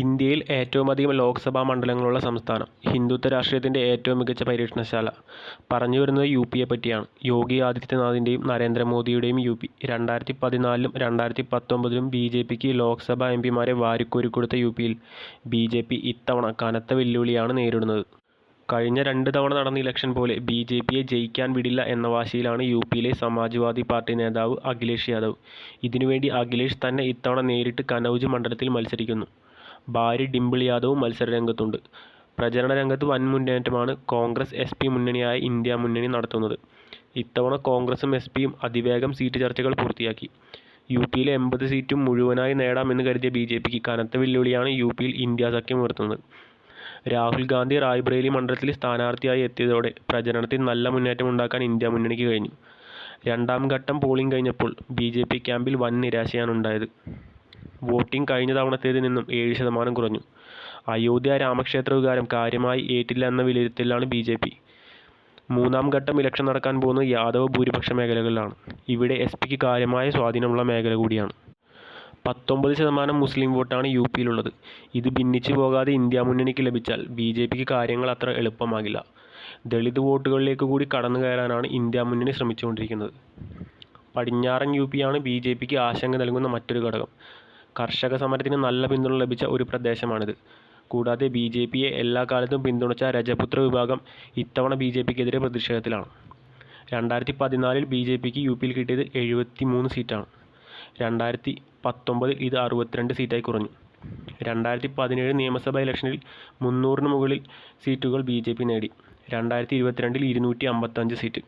ഇന്ത്യയിൽ ഏറ്റവുമധികം ലോക്സഭാ മണ്ഡലങ്ങളുള്ള സംസ്ഥാനം. ഹിന്ദുത്വ രാഷ്ട്രീയത്തിന്റെ ഏറ്റവും മികച്ച പരീക്ഷണശാല പറഞ്ഞു വരുന്നത് യു പിയെ പറ്റിയാണ്. യോഗി ആദിത്യനാഥിന്റെയും നരേന്ദ്രമോദിയുടെയും യു പി. രണ്ടായിരത്തി പതിനാലിലും രണ്ടായിരത്തി പത്തൊമ്പതിലും ബി ജെ പിക്ക് ലോക്സഭാ എം പിമാരെ വാരിക്കോരിക്കൊടുത്ത യു പിയിൽ ബി ജെ പി ഇത്തവണ കനത്ത വെല്ലുവിളിയാണ് നേരിടുന്നത്. കഴിഞ്ഞ രണ്ട് തവണ നടന്ന ഇലക്ഷൻ പോലെ ബി ജെ പിയെ ജയിക്കാൻ വിടില്ല എന്ന വാശിയിലാണ് യു പിയിലെ സമാജ്വാദി പാർട്ടി നേതാവ് അഖിലേഷ് യാദവ്. ഇതിനുവേണ്ടി അഖിലേഷ് തന്നെ ഇത്തവണ നേരിട്ട് കനൗജ് മണ്ഡലത്തിൽ മത്സരിക്കുന്നു. ഭാര്യ ഡിംപിൾ യാദവും മത്സരരംഗത്തുണ്ട്. പ്രചരണ രംഗത്ത് വൻ മുന്നേറ്റമാണ് കോൺഗ്രസ് എസ് പി മുന്നണിയായ ഇന്ത്യ മുന്നണി നടത്തുന്നത്. ഇത്തവണ കോൺഗ്രസും എസ് പിയും അതിവേഗം സീറ്റ് ചർച്ചകൾ പൂർത്തിയാക്കി. യു പിയിലെ എൺപത് സീറ്റും മുഴുവനായി നേടാമെന്ന് കരുതിയ ബി ജെ പിക്ക് കനത്ത വെല്ലുവിളിയാണ് യു പിയിൽ ഇന്ത്യ സഖ്യം ഉയർത്തുന്നത്. രാഹുൽ ഗാന്ധി റായ്ബ്രേലി മണ്ഡലത്തിൽ സ്ഥാനാർത്ഥിയായി എത്തിയതോടെ പ്രചരണത്തിൽ നല്ല മുന്നേറ്റം ഉണ്ടാക്കാൻ ഇന്ത്യ മുന്നണിക്ക് കഴിഞ്ഞു. രണ്ടാം ഘട്ടം പോളിംഗ് കഴിഞ്ഞപ്പോൾ ബി ജെ പി ക്യാമ്പിൽ വൻ നിരാശയാണുണ്ടായത് വോട്ടിംഗ് കഴിഞ്ഞ തവണത്തേതിൽ നിന്നും ഏഴ് ശതമാനം കുറഞ്ഞു. അയോധ്യ രാമക്ഷേത്ര വികാരം കാര്യമായി ഏറ്റില്ല എന്ന വിലയിരുത്തലിലാണ് ബി ജെ പി. മൂന്നാം ഘട്ടം ഇലക്ഷൻ നടക്കാൻ പോകുന്നത് യാദവ് ഭൂരിപക്ഷ മേഖലകളിലാണ്. ഇവിടെ എസ് പിക്ക് കാര്യമായ സ്വാധീനമുള്ള മേഖല കൂടിയാണ്. പത്തൊമ്പത് ശതമാനം മുസ്ലിം വോട്ടാണ് യു പിയിലുള്ളത് ഇത് ഭിന്നിച്ചു പോകാതെ ഇന്ത്യ മുന്നണിക്ക് ലഭിച്ചാൽ ബി ജെ പിക്ക് കാര്യങ്ങൾ അത്ര എളുപ്പമാകില്ല. ദളിത് വോട്ടുകളിലേക്ക് കൂടി കടന്നു കയറാനാണ് ഇന്ത്യ മുന്നണി ശ്രമിച്ചുകൊണ്ടിരിക്കുന്നത്. പടിഞ്ഞാറൻ യു പിയാണ് ബി ജെ പിക്ക് ആശങ്ക നൽകുന്ന മറ്റൊരു ഘടകം. കർഷക സമരത്തിന് നല്ല പിന്തുണ ലഭിച്ച ഒരു പ്രദേശമാണിത്. കൂടാതെ ബി ജെ പിയെ എല്ലാ കാലത്തും പിന്തുണച്ച രജപുത്ര വിഭാഗം ഇത്തവണ ബി ജെ പിക്കെതിരെ പ്രതിഷേധത്തിലാണ്. രണ്ടായിരത്തി പതിനാലിൽ ബി ജെ പിക്ക് യു പിയിൽ കിട്ടിയത് എഴുപത്തി മൂന്ന് സീറ്റാണ്. രണ്ടായിരത്തി പത്തൊമ്പതിൽ ഇത് അറുപത്തിരണ്ട് സീറ്റായി കുറഞ്ഞു. രണ്ടായിരത്തി പതിനേഴ് നിയമസഭാ ഇലക്ഷനിൽ മുന്നൂറിന് മുകളിൽ സീറ്റുകൾ ബി ജെ പി നേടി. രണ്ടായിരത്തി ഇരുപത്തിരണ്ടിൽ ഇരുന്നൂറ്റി അമ്പത്തഞ്ച് സീറ്റ്.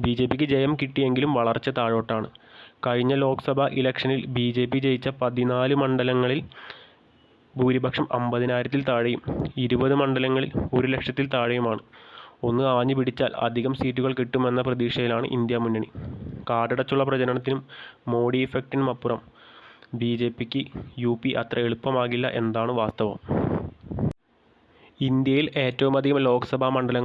ബി ജെ പിക്ക് ജയം കിട്ടിയെങ്കിലും വളർച്ച താഴോട്ടാണ്. കഴിഞ്ഞ ലോക്സഭാ ഇലക്ഷനിൽ ബി ജെ പി ജയിച്ച പതിനാല് മണ്ഡലങ്ങളിൽ ഭൂരിപക്ഷം അമ്പതിനായിരത്തിൽ താഴെയും ഇരുപത് മണ്ഡലങ്ങളിൽ ഒരു ലക്ഷത്തിൽ താഴെയുമാണ്. ഒന്ന് ആഞ്ഞു പിടിച്ചാൽ അധികം സീറ്റുകൾ കിട്ടുമെന്ന പ്രതീക്ഷയിലാണ് ഇന്ത്യ മുന്നണി. കാടടച്ചുള്ള പ്രചരണത്തിനും മോഡി ഇഫക്റ്റിനും അപ്പുറം ബി ജെ പിക്ക് യു പി അത്ര എളുപ്പമാകില്ല എന്നതാണ് വാസ്തവം. ഇന്ത്യയിൽ ഏറ്റവും അധികം ലോക്സഭാ മണ്ഡലങ്ങൾ